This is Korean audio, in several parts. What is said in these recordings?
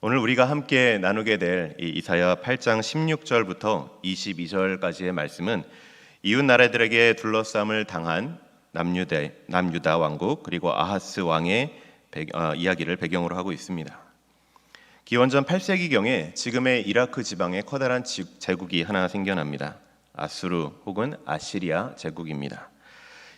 오늘 우리가 함께 나누게 될이 이사야 8장 16절부터 22절까지의 말씀은 이웃 나라들에게 둘러싸움을 당한 남유다, 남유다 왕국 그리고 아하스 왕의 배, 어, 이야기를 배경으로 하고 있습니다. 기원전 8세기경에 지금의 이라크 지방에 커다란 지- 제국이 하나 생겨납니다. 아수르 혹은 아시리아 제국입니다.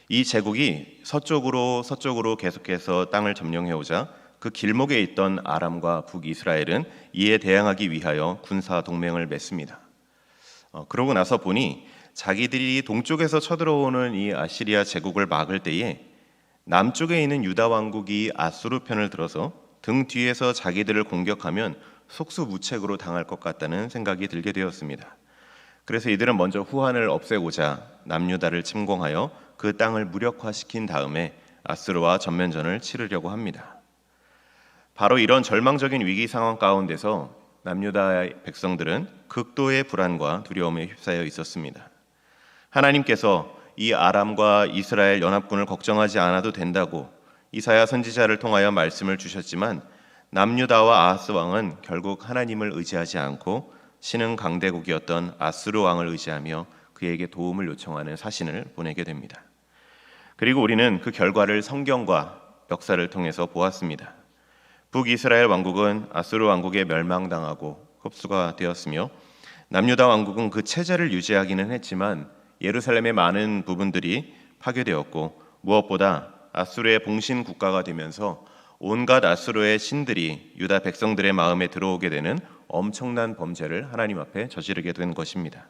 이 제국이 서쪽으로 서쪽으로 계속해서 땅을 점령해 오자 그 길목에 있던 아람과 북이스라엘은 이에 대항하기 위하여 군사 동맹을 맺습니다. 어, 그러고 나서 보니 자기들이 동쪽에서 쳐들어오는 이 아시리아 제국을 막을 때에 남쪽에 있는 유다 왕국이 아수르 편을 들어서 등 뒤에서 자기들을 공격하면 속수무책으로 당할 것 같다는 생각이 들게 되었습니다. 그래서 이들은 먼저 후한을 없애고자 남유다를 침공하여 그 땅을 무력화시킨 다음에 아수르와 전면전을 치르려고 합니다. 바로 이런 절망적인 위기 상황 가운데서 남유다의 백성들은 극도의 불안과 두려움에 휩싸여 있었습니다. 하나님께서 이 아람과 이스라엘 연합군을 걱정하지 않아도 된다고 이사야 선지자를 통하여 말씀을 주셨지만 남유다와 아하스 왕은 결국 하나님을 의지하지 않고 신흥 강대국이었던 아스루 왕을 의지하며 그에게 도움을 요청하는 사신을 보내게 됩니다. 그리고 우리는 그 결과를 성경과 역사를 통해서 보았습니다. 북이스라엘 왕국은 아수르 왕국에 멸망당하고 흡수가 되었으며 남유다 왕국은 그 체제를 유지하기는 했지만 예루살렘의 많은 부분들이 파괴되었고 무엇보다 아수르의 봉신 국가가 되면서 온갖 아수르의 신들이 유다 백성들의 마음에 들어오게 되는 엄청난 범죄를 하나님 앞에 저지르게 된 것입니다.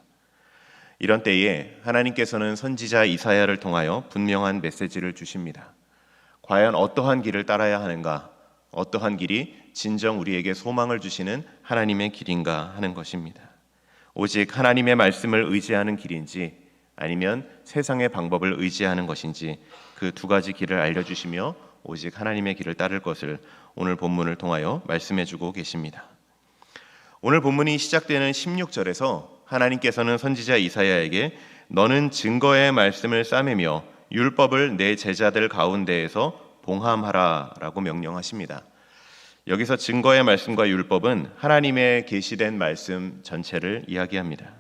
이런 때에 하나님께서는 선지자 이사야를 통하여 분명한 메시지를 주십니다. 과연 어떠한 길을 따라야 하는가? 어떠한 길이 진정 우리에게 소망을 주시는 하나님의 길인가 하는 것입니다. 오직 하나님의 말씀을 의지하는 길인지 아니면 세상의 방법을 의지하는 것인지 그 두 가지 길을 알려주시며 오직 하나님의 길을 따를 것을 오늘 본문을 통하여 말씀해 주고 계십니다. 오늘 본문이 시작되는 16절에서 하나님께서는 선지자 이사야에게 너는 증거의 말씀을 싸매며 율법을 내 제자들 가운데에서 봉함하라라고 명령하십니다. 여기서 증거의 말씀과 율법은 하나님의 계시된 말씀 전체를 이야기합니다.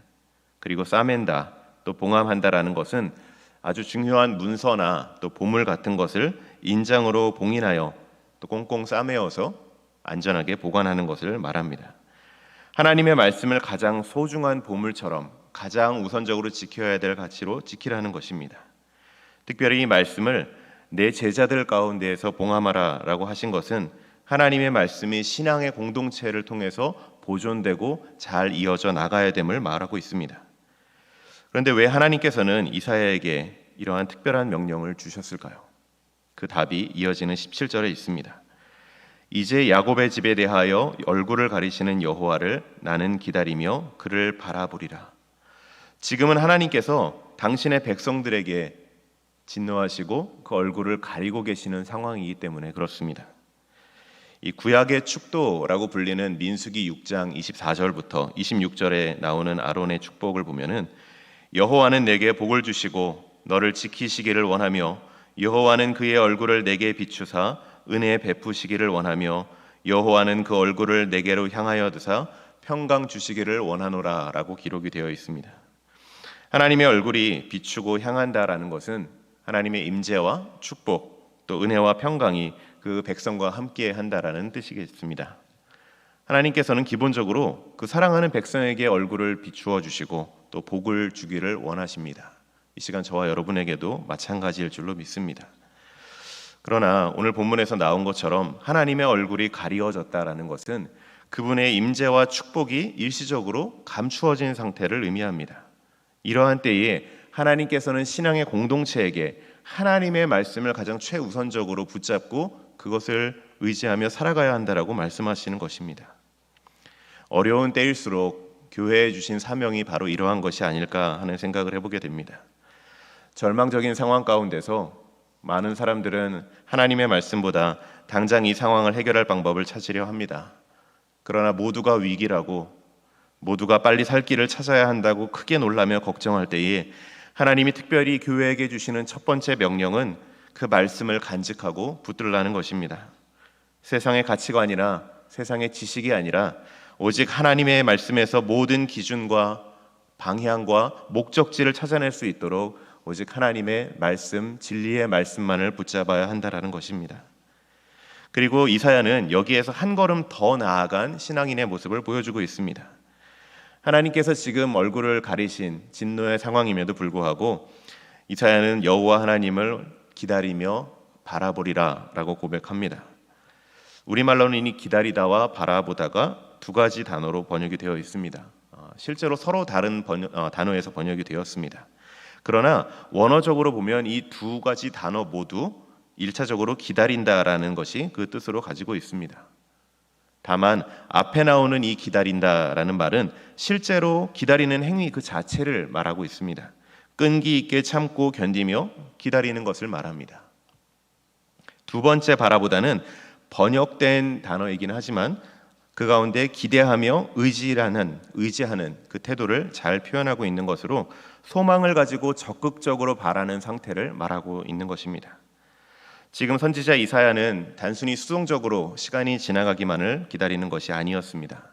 그리고 싸맨다 또 봉함한다라는 것은 아주 중요한 문서나 또 보물 같은 것을 인장으로 봉인하여 또 꽁꽁 싸매어서 안전하게 보관하는 것을 말합니다. 하나님의 말씀을 가장 소중한 보물처럼 가장 우선적으로 지켜야 될 가치로 지키라는 것입니다. 특별히 이 말씀을 내 제자들 가운데에서 봉함하라라고 하신 것은 하나님의 말씀이 신앙의 공동체를 통해서 보존되고 잘 이어져 나가야 됨을 말하고 있습니다. 그런데 왜 하나님께서는 이사야에게 이러한 특별한 명령을 주셨을까요? 그 답이 이어지는 17절에 있습니다. 이제 야곱의 집에 대하여 얼굴을 가리시는 여호와를 나는 기다리며 그를 바라보리라. 지금은 하나님께서 당신의 백성들에게 진노하시고 그 얼굴을 가리고 계시는 상황이기 때문에 그렇습니다. 이 구약의 축도라고 불리는 민수기 6장 24절부터 26절에 나오는 아론의 축복을 보면은 여호와는 내게 복을 주시고 너를 지키시기를 원하며 여호와는 그의 얼굴을 내게 비추사 은혜 베푸시기를 원하며 여호와는 그 얼굴을 내게로 향하여 드사 평강 주시기를 원하노라라고 기록이 되어 있습니다. 하나님의 얼굴이 비추고 향한다라는 것은 하나님의 임재와 축복 또 은혜와 평강이 그 백성과 함께 한다라는 뜻이겠습니다. 하나님께서는 기본적으로 그 사랑하는 백성에게 얼굴을 비추어 주시고 또 복을 주기를 원하십니다. 이 시간 저와 여러분에게도 마찬가지일 줄로 믿습니다. 그러나 오늘 본문에서 나온 것처럼 하나님의 얼굴이 가리워졌다라는 것은 그분의 임재와 축복이 일시적으로 감추어진 상태를 의미합니다. 이러한 때에 하나님께서는 신앙의 공동체에게 하나님의 말씀을 가장 최우선적으로 붙잡고 그것을 의지하며 살아가야 한다라고 말씀하시는 것입니다. 어려운 때일수록 교회에 주신 사명이 바로 이러한 것이 아닐까 하는 생각을 해보게 됩니다. 절망적인 상황 가운데서 많은 사람들은 하나님의 말씀보다 당장 이 상황을 해결할 방법을 찾으려 합니다. 그러나 모두가 위기라고 모두가 빨리 살 길을 찾아야 한다고 크게 놀라며 걱정할 때에 하나님이 특별히 교회에게 주시는 첫 번째 명령은 그 말씀을 간직하고 붙들라는 것입니다. 세상의 가치관이나 세상의 지식이 아니라 오직 하나님의 말씀에서 모든 기준과 방향과 목적지를 찾아낼 수 있도록 오직 하나님의 말씀, 진리의 말씀만을 붙잡아야 한다라는 것입니다. 그리고 이사야는 여기에서 한 걸음 더 나아간 신앙인의 모습을 보여주고 있습니다. 하나님께서 지금 얼굴을 가리신 진노의 상황임에도 불구하고 이사야는 여호와 하나님을 기다리며 바라보리라라고 고백합니다. 우리말로는 이 기다리다와 바라보다가 두 가지 단어로 번역이 되어 있습니다. 어, 실제로 서로 다른 번역, 어, 단어에서 번역이 되었습니다. 그러나 원어적으로 보면 이 두 가지 단어 모두 일차적으로 기다린다라는 것이 그 뜻으로 가지고 있습니다. 다만 앞에 나오는 이 기다린다라는 말은 실제로 기다리는 행위 그 자체를 말하고 있습니다. 끈기 있게 참고 견디며 기다리는 것을 말합니다. 두 번째 바라보다는 번역된 단어이긴 하지만 그 가운데 기대하며 의지라는 의지하는 그 태도를 잘 표현하고 있는 것으로 소망을 가지고 적극적으로 바라는 상태를 말하고 있는 것입니다. 지금 선지자 이사야는 단순히 수동적으로 시간이 지나가기만을 기다리는 것이 아니었습니다.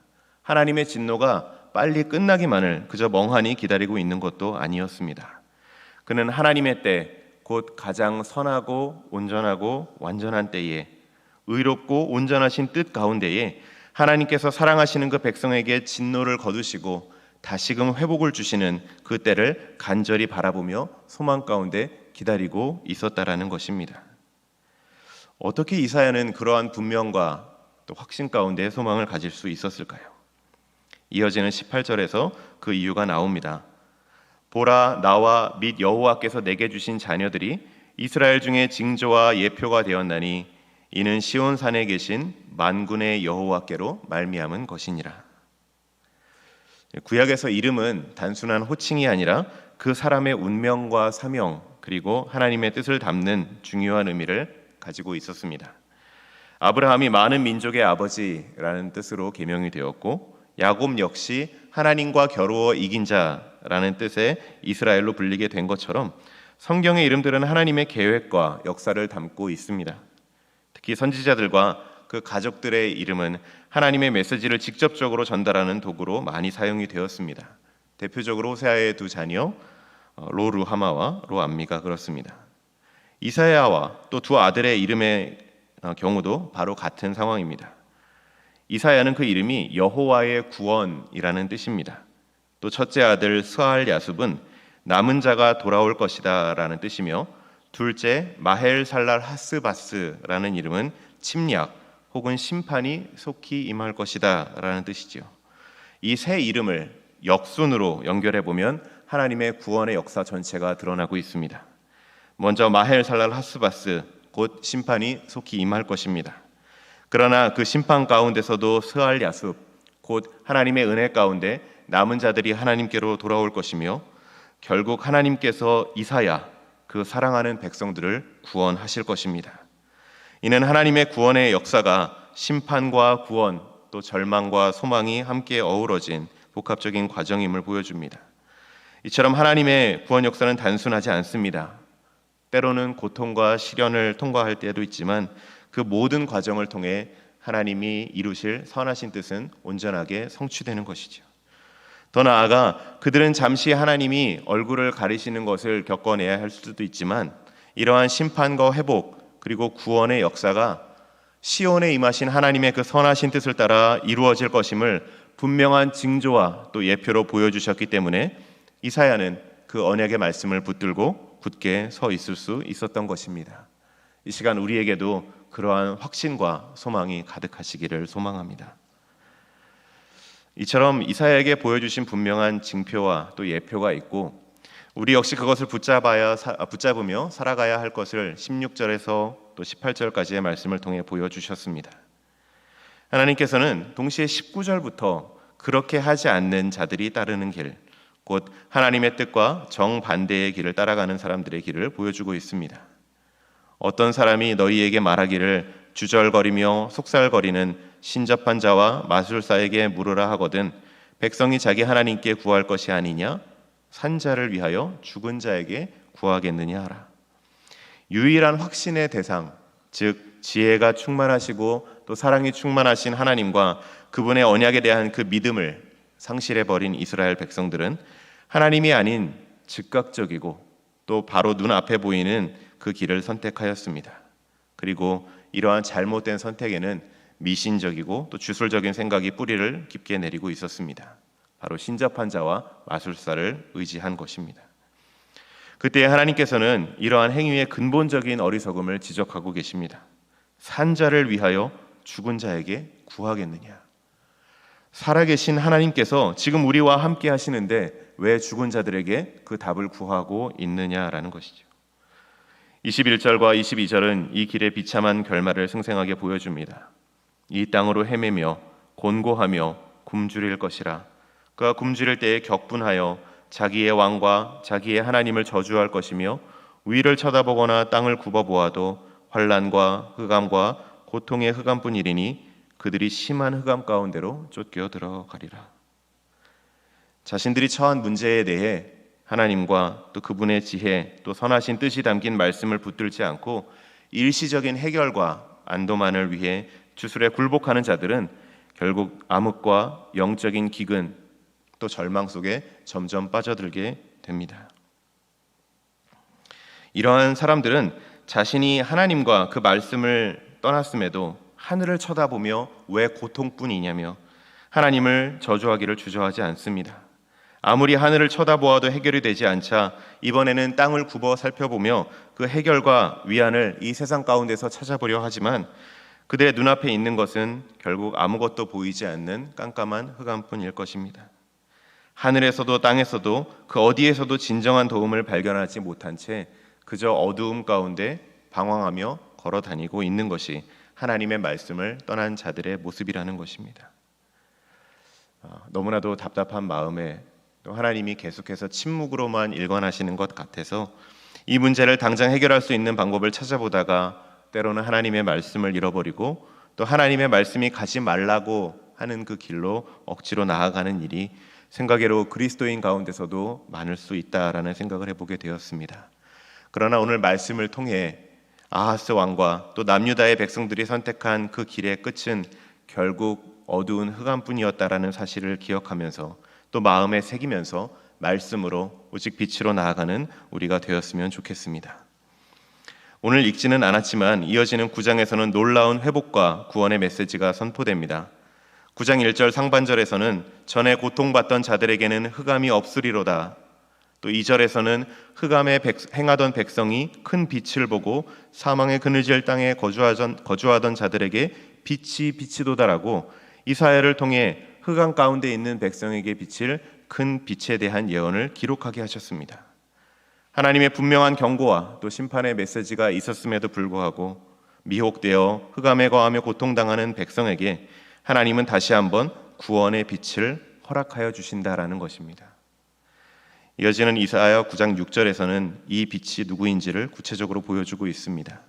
하나님의 진노가 빨리 끝나기만을 그저 멍하니 기다리고 있는 것도 아니었습니다. 그는 하나님의 때, 곧 가장 선하고 온전하고 완전한 때에 의롭고 온전하신 뜻 가운데에 하나님께서 사랑하시는 그 백성에게 진노를 거두시고 다시금 회복을 주시는 그 때를 간절히 바라보며 소망 가운데 기다리고 있었다라는 것입니다. 어떻게 이사야는 그러한 분명과 또 확신 가운데 소망을 가질 수 있었을까요? 이어지는 18절에서 그 이유가 나옵니다. 보라 나와 및 여호와께서 내게 주신 자녀들이 이스라엘 중에 징조와 예표가 되었나니 이는 시온 산에 계신 만군의 여호와께로 말미암은 것이니라. 구약에서 이름은 단순한 호칭이 아니라 그 사람의 운명과 사명 그리고 하나님의 뜻을 담는 중요한 의미를 가지고 있었습니다. 아브라함이 많은 민족의 아버지라는 뜻으로 개명이 되었고 야곱 역시 하나님과 겨루어 이긴 자라는 뜻의 이스라엘로 불리게 된 것처럼 성경의 이름들은 하나님의 계획과 역사를 담고 있습니다. 특히 선지자들과 그 가족들의 이름은 하나님의 메시지를 직접적으로 전달하는 도구로 많이 사용이 되었습니다. 대표적으로 호세아의 두 자녀 어, 로루하마와 로암미가 그렇습니다. 이사야와 또 두 아들의 이름의 어, 경우도 바로 같은 상황입니다. 이사야는 그 이름이 여호와의 구원이라는 뜻입니다. 또 첫째 아들 스알 야숲은 남은 자가 돌아올 것이다라는 뜻이며 둘째 마헬 살랄 하스바스라는 이름은 침략 혹은 심판이 속히 임할 것이다라는 뜻이지요. 이 세 이름을 역순으로 연결해 보면 하나님의 구원의 역사 전체가 드러나고 있습니다. 먼저 마헬 살랄 하스바스 곧 심판이 속히 임할 것입니다. 그러나 그 심판 가운데서도 스알 야숲 곧 하나님의 은혜 가운데 남은 자들이 하나님께로 돌아올 것이며 결국 하나님께서 이사야 그 사랑하는 백성들을 구원하실 것입니다. 이는 하나님의 구원의 역사가 심판과 구원 또 절망과 소망이 함께 어우러진 복합적인 과정임을 보여줍니다. 이처럼 하나님의 구원 역사는 단순하지 않습니다. 때로는 고통과 시련을 통과할 때도 있지만 그 모든 과정을 통해 하나님이 이루실 선하신 뜻은 온전하게 성취되는 것이죠. 더 나아가 그들은 잠시 하나님이 얼굴을 가리시는 것을 겪어내야 할 수도 있지만 이러한 심판과 회복 그리고 구원의 역사가 시온에 임하신 하나님의 그 선하신 뜻을 따라 이루어질 것임을 분명한 징조와 또 예표로 보여주셨기 때문에 이사야는 그 언약의 말씀을 붙들고 굳게 서 있을 수 있었던 것입니다. 이 시간 우리에게도 그러한 확신과 소망이 가득하시기를 소망합니다. 이처럼 이사야에게 보여주신 분명한 징표와 또 예표가 있고 우리 역시 그것을 붙잡아야 붙잡으며 살아가야 할 것을 16절에서 또 18절까지의 말씀을 통해 보여주셨습니다. 하나님께서는 동시에 19절부터 그렇게 하지 않는 자들이 따르는 길, 곧 하나님의 뜻과 정반대의 길을 따라가는 사람들의 길을 보여주고 있습니다. 어떤 사람이 너희에게 말하기를 주절거리며 속살거리는 신접한 자와 마술사에게 물으라 하거든 백성이 자기 하나님께 구할 것이 아니냐 산자를 위하여 죽은 자에게 구하겠느냐 하라. 유일한 확신의 대상, 즉 지혜가 충만하시고 또 사랑이 충만하신 하나님과 그분의 언약에 대한 그 믿음을 상실해 버린 이스라엘 백성들은 하나님이 아닌 즉각적이고 또 바로 눈앞에 보이는 그 길을 선택하였습니다. 그리고 이러한 잘못된 선택에는 미신적이고 또 주술적인 생각이 뿌리를 깊게 내리고 있었습니다. 바로 신접한 자와 마술사를 의지한 것입니다. 그때 하나님께서는 이러한 행위의 근본적인 어리석음을 지적하고 계십니다. 산 자를 위하여 죽은 자에게 구하겠느냐? 살아계신 하나님께서 지금 우리와 함께 하시는데 왜 죽은 자들에게 그 답을 구하고 있느냐라는 것이죠. 21절과 22절은 이 길의 비참한 결말을 생생하게 보여줍니다. 이 땅으로 헤매며 곤고하며 굶주릴 것이라 그가 굶주릴 때에 격분하여 자기의 왕과 자기의 하나님을 저주할 것이며 위를 쳐다보거나 땅을 굽어보아도 환란과 흑암과 고통의 흑암뿐이리니 그들이 심한 흑암 가운데로 쫓겨 들어가리라. 자신들이 처한 문제에 대해 하나님과 또 그분의 지혜 또 선하신 뜻이 담긴 말씀을 붙들지 않고 일시적인 해결과 안도만을 위해 주술에 굴복하는 자들은 결국 암흑과 영적인 기근 또 절망 속에 점점 빠져들게 됩니다. 이러한 사람들은 자신이 하나님과 그 말씀을 떠났음에도 하늘을 쳐다보며 왜 고통뿐이냐며 하나님을 저주하기를 주저하지 않습니다. 아무리 하늘을 쳐다보아도 해결이 되지 않자 이번에는 땅을 굽어 살펴보며 그 해결과 위안을 이 세상 가운데서 찾아보려 하지만 그들의 눈앞에 있는 것은 결국 아무것도 보이지 않는 깜깜한 흑암뿐일 것입니다. 하늘에서도 땅에서도 그 어디에서도 진정한 도움을 발견하지 못한 채 그저 어두움 가운데 방황하며 걸어 다니고 있는 것이 하나님의 말씀을 떠난 자들의 모습이라는 것입니다. 아, 너무나도 답답한 마음에 또 하나님이 계속해서 침묵으로만 일관하시는 것 같아서 이 문제를 당장 해결할 수 있는 방법을 찾아보다가 때로는 하나님의 말씀을 잃어버리고 또 하나님의 말씀이 가지 말라고 하는 그 길로 억지로 나아가는 일이 생각외로 그리스도인 가운데서도 많을 수 있다라는 생각을 해보게 되었습니다. 그러나 오늘 말씀을 통해 아하스 왕과 또 남유다의 백성들이 선택한 그 길의 끝은 결국 어두운 흑암뿐이었다라는 사실을 기억하면서 또 마음에 새기면서 말씀으로 오직 빛으로 나아가는 우리가 되었으면 좋겠습니다. 오늘 읽지는 않았지만 이어지는 9장에서는 놀라운 회복과 구원의 메시지가 선포됩니다. 9장 1절 상반절에서는 전에 고통받던 자들에게는 흑암이 없으리로다. 또 2절에서는 흑암에 백, 행하던 백성이 큰 빛을 보고 사망의 그늘질 땅에 거주하던, 거주하던 자들에게 빛이 빛이도다라고 이사야를 통해 흑암 가운데 있는 백성에게 비칠 큰 빛에 대한 예언을 기록하게 하셨습니다. 하나님의 분명한 경고와 또 심판의 메시지가 있었음에도 불구하고 미혹되어 흑암에 거하며 고통당하는 백성에게 하나님은 다시 한번 구원의 빛을 허락하여 주신다라는 것입니다. 이어지는 이사야 9장 6절에서는 이 빛이 누구인지를 구체적으로 보여주고 있습니다.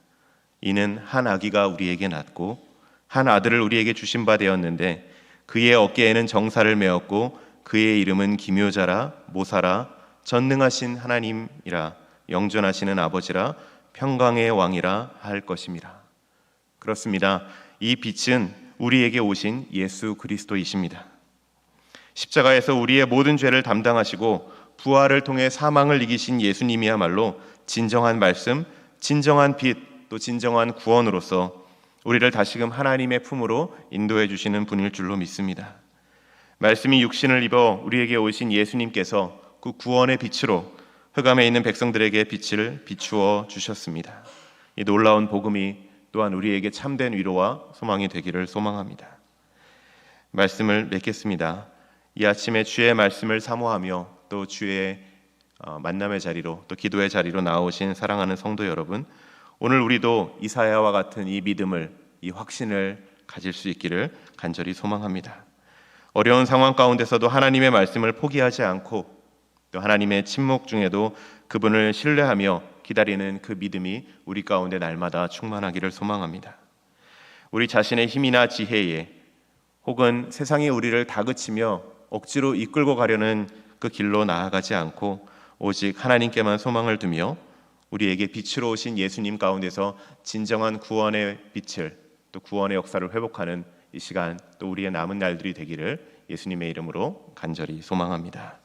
이는 한 아기가 우리에게 낳고 한 아들을 우리에게 주신 바 되었는데 그의 어깨에는 정사를 메었고 그의 이름은 기묘자라 모사라 전능하신 하나님이라 영존하시는 아버지라 평강의 왕이라 할 것입니다. 그렇습니다. 이 빛은 우리에게 오신 예수 그리스도이십니다. 십자가에서 우리의 모든 죄를 담당하시고 부활을 통해 사망을 이기신 예수님이야말로 진정한 말씀, 진정한 빛, 또 진정한 구원으로서 우리를 다시금 하나님의 품으로 인도해 주시는 분일 줄로 믿습니다. 말씀이 육신을 입어 우리에게 오신 예수님께서 그 구원의 빛으로 흑암에 있는 백성들에게 빛을 비추어 주셨습니다. 이 놀라운 복음이 또한 우리에게 참된 위로와 소망이 되기를 소망합니다. 말씀을 맺겠습니다. 이 아침에 주의 말씀을 사모하며 또 주의 어, 만남의 자리로 또 기도의 자리로 나오신 사랑하는 성도 여러분, 오늘 우리도 이사야와 같은 이 믿음을 이 확신을 가질 수 있기를 간절히 소망합니다. 어려운 상황 가운데서도 하나님의 말씀을 포기하지 않고 또 하나님의 침묵 중에도 그분을 신뢰하며 기다리는 그 믿음이 우리 가운데 날마다 충만하기를 소망합니다. 우리 자신의 힘이나 지혜에 혹은 세상이 우리를 다그치며 억지로 이끌고 가려는 그 길로 나아가지 않고 오직 하나님께만 소망을 두며 우리에게 빛으로 오신 예수님 가운데서 진정한 구원의 빛을 또 구원의 역사를 회복하는 이 시간 또 우리의 남은 날들이 되기를 예수님의 이름으로 간절히 소망합니다.